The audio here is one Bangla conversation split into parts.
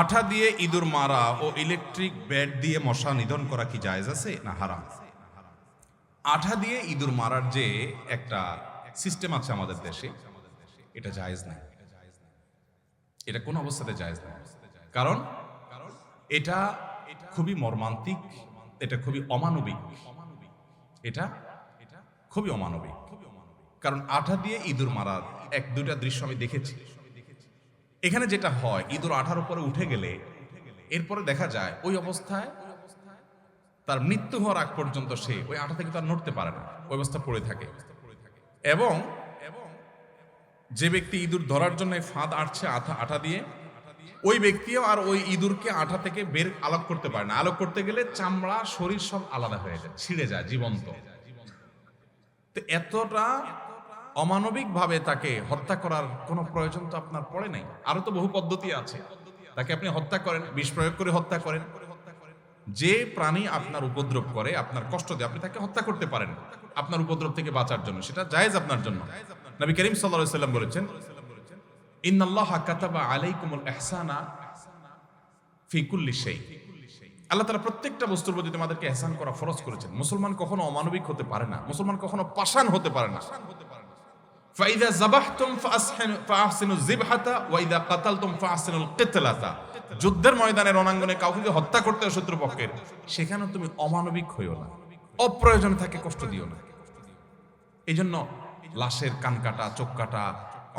আঠা দিয়ে ইঁদুর মারা ও ইলেকট্রিক ব্যাট দিয়ে মশা নিধন করা কি জায়েজ আছে? না, হারাম। আঠা দিয়ে ইঁদুর মারার যে একটা সিস্টেম আছে আমাদের দেশে, এটা জায়েজ নাই। এটা কোন অবস্থাতে জায়েজ নাই। কারণ এটা খুবই মর্মান্তিক, এটা খুবই অমানবিক। এটা খুবই অমানবিক। কারণ আঠা দিয়ে ইঁদুর মারার এক, দুইটা দৃশ্য আমি দেখেছি। এখানে যেটা হয় ইঁদুর আঠার উপরে উঠে গেলে এরপরে দেখা যায় ওই অবস্থায় তার মৃত্যু হওয়ার আগ পর্যন্ত সে ওই আঠা থেকে তার নড়তে পারে না। ওই অবস্থা পড়ে থাকে। এবং যে ব্যক্তি ইঁদুর ধরার জন্য ফাঁদ আটছে আঠা আঠা দিয়ে, ওই ব্যক্তিও আর ওই ইঁদুরকে আঠা থেকে বের আলোক করতে পারে না। আলোক করতে গেলে চামড়া, শরীর সব আলাদা হয়ে যায়, ছিঁড়ে যায়, জীবন্ত। তো এতটা অমানবিক ভাবে তাকে হত্যা করার কোনো প্রয়োজন তো আপনার পড়ে নাই। আরও তো বহু পদ্ধতি আছে। তাকে আপনি হত্যা করেন, বিষ প্রয়োগ করে হত্যা করেন। যে প্রাণী আপনার উপদ্রব করে, আপনার কষ্ট দেয়, আপনি তাকে হত্যা করতে পারেন। আপনার উপদ্রব থেকে বাঁচার জন্য, সেটা জায়েজ আপনার জন্য। নবী করিম সাল্লাল্লাহু সাল্লাম বলেছেন, ইন্নাল্লাহ কাতাবা আলাইকুমুল ইহসানা ফি কুল্লি শাই। আল্লাহ তাআলা প্রত্যেকটা বস্তুর প্রতি তোমাদেরকে ইহসান করা ফরজ করেছেন। মুসলমান কখনো অমানবিক হতে পারে না, মুসলমান কখনো পাষাণ হতে পারে না। ফাইদা জাবাহতুম ফাহসিনু যিবহাতা ওয়া ইদা কাতালতুম ফাহসিনুল কিতলাতা যুদ্ধের ময়দানে রণাঙ্গনে কাউকে হত্যা করতে শত্রুপক্ষের সেখানে তুমি অমানবিক হইও না। অপ্রয়োজনে তাকে কষ্ট দিও না। এই জন্য লাশের কান কাটা, চোখ কাটা,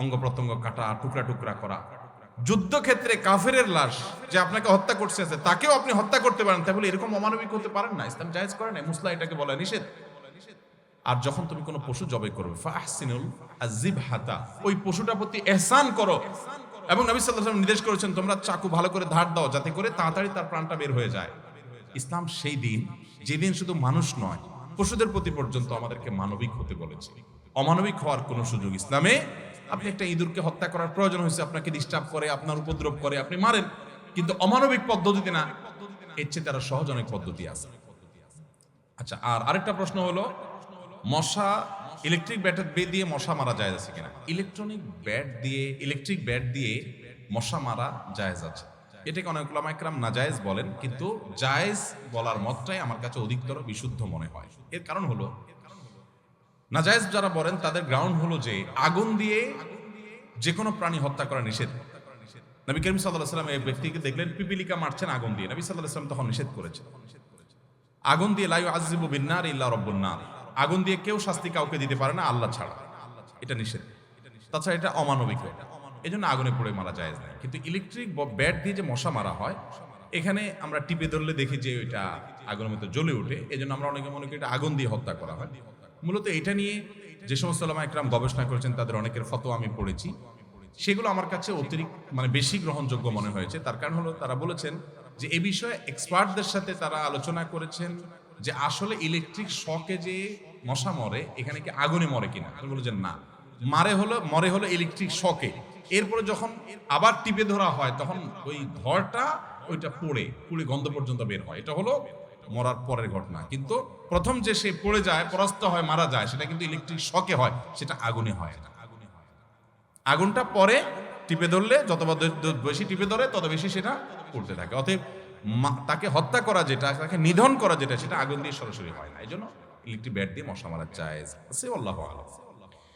অঙ্গ প্রত্যঙ্গ কাটা, টুকরা টুকরা করা। যুদ্ধক্ষেত্রে কাফেরের লাশ যে আপনাকে হত্যা করছে, তাকেও আপনি হত্যা করতে পারেন। তাহলে এরকম অমানবিক হতে পারেন না। ইসলাম জায়েজ করে না মুসলা এটাকে বলে নিষেধ। আর যখন তুমি কোনো পশু জবাই করবে আজিব হাতা ওই পশুটার প্রতি এহসান করো। এবং নবী ওয়াসাল্লাম নির্দেশ করেছেন, তোমরা চাকু ভালো করে ধার দাও, যাতে করে তাড়াতাড়ি তার প্রাণটা বের হয়ে যায়। ইসলাম সেই দিন, যেদিন শুধু মানুষ নয়, পশুদের প্রতি পর্যন্ত আমাদেরকে মানবিক হতে বলেছে। অমানবিক হওয়ার কোনো সুযোগ ইসলামে আপনি একটা ইঁদুরকে হত্যা করার প্রয়োজন হয়েছে, আপনাকে ডিস্টার্ব করে, আপনার উপদ্রব করে, আপনি মারেন। কিন্তু অমানবিক পদ্ধতিতে না, এর চেয়ে তারা সহজ অনেক পদ্ধতি আছে। আচ্ছা আর আরেকটা প্রশ্ন হলো মশা ইলেকট্রিক ব্যাটের বে দিয়ে মশা মারা যায় আছে কিনা? ইলেকট্রনিক ব্যাট দিয়ে ইলেকট্রিক ব্যাট দিয়ে মশা মারা জায়েজ আছে। এটাকে অনেক লামাইকরাম নাজায়েজ বলেন, কিন্তু জায়েজ বলার মতটাই আমার কাছে অধিকতর বিশুদ্ধ মনে হয়। এর কারণ হলো, নাজায়েজ যারা বলেন, তাদের গ্রাউন্ড হলো যে আগুন দিয়ে যে কোনো প্রাণী হত্যা করা নিষেধ। নবী করিম সাল্লাহ সাল্লাম এই ব্যক্তিকে দেখলেন, পিপিলিকা মারছেন আগুন দিয়ে। নবী সাল্লাহ সাল্লাম তখন নিষেধ করেছেন। আগুন দিয়ে লাইউ আজিবু বিন্নার ইল্লা রব্বুন নার। আগুন দিয়ে কেউ শাস্তি কাউকে দিতে পারে না, আল্লাহ ছাড়া। এটা নিষেধ। তাছাড়া এটা অমানবিক এই জন্য আগুনে পড়ে মারা যায় না কিন্তু ইলেকট্রিক ব্যাট দিয়ে যে মশা মারা হয়, এখানে আমরা টিপে ধরলে দেখি যে ওইটা আগুনের মতো জ্বলে ওঠে। এই জন্য আমরা অনেকে মনে করি এটা আগুন দিয়ে হত্যা করা হয়। মূলত এটা নিয়ে যে সমস্ত লামা একরাম গবেষণা করেছেন, তাদের অনেকের ফটো আমি পড়েছি। সেগুলো আমার কাছে অতিরিক্ত মানে বেশি গ্রহণযোগ্য মনে হয়েছে। তার কারণ হলো, তারা বলেছেন যে এ বিষয়ে এক্সপার্টদের সাথে তারা আলোচনা করেছেন। যে আসলে ইলেকট্রিক শকে যে মশা মরে, এখানে কি আগুনে মরে কিনা? তারা বলেছেন না। মারে হলো মরে হলো ইলেকট্রিক শকে এরপরে যখন আবার টিপে ধরা হয়, তখন ওই ঘরটা ওইটা পড়ে, পুড়ে গন্ধ পর্যন্ত বের হয়। এটা হলো মরার পরের ঘটনা। কিন্তু প্রথম যে সে পড়ে যায়, পরাস্ত হয়, মারা যায়, সেটা কিন্তু ইলেকট্রিক শকে হয়, সেটা আগুনে হয়। আগুনটা পরে টিপে ধরলে, যত বেশি টিপে ধরে, তত বেশি সেটা পড়তে থাকে। অতএব তাকে হত্যা করা যেটা, তাকে নিধন করা যেটা, সেটা আগুন দিয়ে সরাসরি হয় না। এই জন্য ইলেকট্রিক ব্যাট দিয়ে মশা মারা চায় সে আল্লাহ আলম।